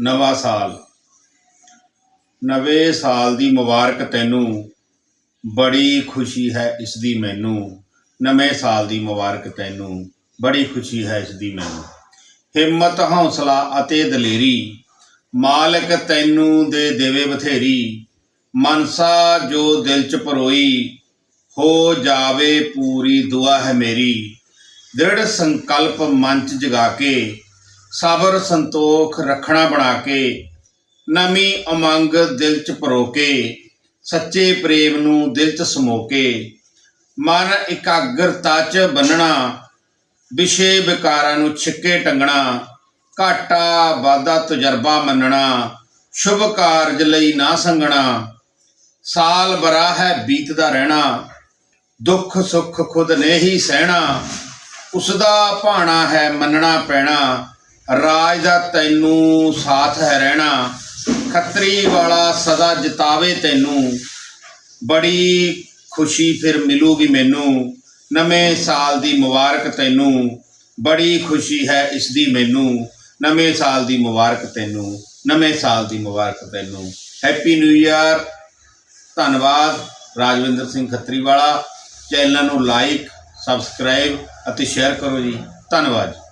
ਨਵਾਂ ਸਾਲ। ਨਵੇਂ ਸਾਲ ਦੀ ਮੁਬਾਰਕ ਤੈਨੂੰ ਬੜੀ ਖੁਸ਼ੀ ਹੈ ਇਸ ਦੀ ਮੈਨੂੰ। ਨਵੇਂ ਸਾਲ ਦੀ ਮੁਬਾਰਕ ਤੈਨੂੰ ਬੜੀ ਖੁਸ਼ੀ ਹੈ ਇਸ ਦੀ ਮੈਨੂੰ। ਹਿੰਮਤ, ਹੌਸਲਾ ਅਤੇ ਦਲੇਰੀ ਮਾਲਕ ਤੈਨੂੰ ਦੇ ਦੇਵੇ ਬਥੇਰੀ। ਮਨਸਾ ਜੋ ਦਿਲ ਚ ਪਰੋਈ, ਹੋ ਜਾਵੇ ਪੂਰੀ ਦੁਆ ਹੈ ਮੇਰੀ। ਦ੍ਰਿੜ ਸੰਕਲਪ ਮਨ ਚ ਜਗਾ ਕੇ ਸਬਰ ਸੰਤੋਖ ਰੱਖਣਾ ਬਣਾ ਕੇ ਨਵੀਂ ਉਮੰਗ ਦਿਲ ਚ ਪਰੋ ਕੇ ਸੱਚੇ ਪ੍ਰੇਮ ਨੂੰ ਦਿਲ ਚ ਸਮੋ ਕੇ ਮਨ ਇਕਾਗਰਤਾ ਚ ਬੰਨਣਾ, ਵਿਸ਼ੇ ਵਿਕਾਰਾਂ ਨੂੰ ਛਿੱਕੇ ਟੰਗਣਾ, ਘਾਟਾ ਵਾਧਾ ਤਜਰਬਾ ਮੰਨਣਾ, ਸ਼ੁਭ ਕਾਰਜ ਲਈ ਨਾ ਸੰਗਣਾ ਸਾਲ ਬਰਾ ਹੈ ਬੀਤਦਾ ਰਹਿਣਾ, ਦੁੱਖ ਸੁੱਖ ਖੁਦ ਨੇ ਹੀ ਸਹਿਣਾ ਉਸ ਦਾ ਭਾਣਾ ਹੈ ਮੰਨਣਾ ਪੈਣਾ ਰਾਜ ਦਾ ਤੈਨੂੰ ਸਾਥ ਹੈ ਰਹਿਣਾ, ਖੱਤਰੀ ਵਾਲਾ ਸਦਾ ਜਿਤਾਵੇ ਤੈਨੂੰ। ਬੜੀ ਖੁਸ਼ੀ ਫਿਰ ਮਿਲੂਗੀ ਮੈਨੂੰ, ਨਵੇਂ ਸਾਲ ਦੀ ਮੁਬਾਰਕ ਤੈਨੂੰ। ਬੜੀ ਖੁਸ਼ੀ ਹੈ ਇਸ ਦੀ ਮੈਨੂੰ, ਨਵੇਂ ਸਾਲ ਦੀ ਮੁਬਾਰਕ ਤੈਨੂੰ, ਨਵੇਂ ਸਾਲ ਦੀ ਮੁਬਾਰਕ ਤੈਨੂੰ। ਹੈਪੀ ਨਿਊ ਇਅਰ ਧੰਨਵਾਦ ਰਾਜਵਿੰਦਰ ਸਿੰਘ ਖੱਤਰੀ ਵਾਲਾ। ਚੈਨਲ ਨੂੰ ਲਾਈਕ ਸਬਸਕ੍ਰਾਈਬ ਅਤੇ ਸ਼ੇਅਰ ਕਰੋ ਜੀ। ਧੰਨਵਾਦ।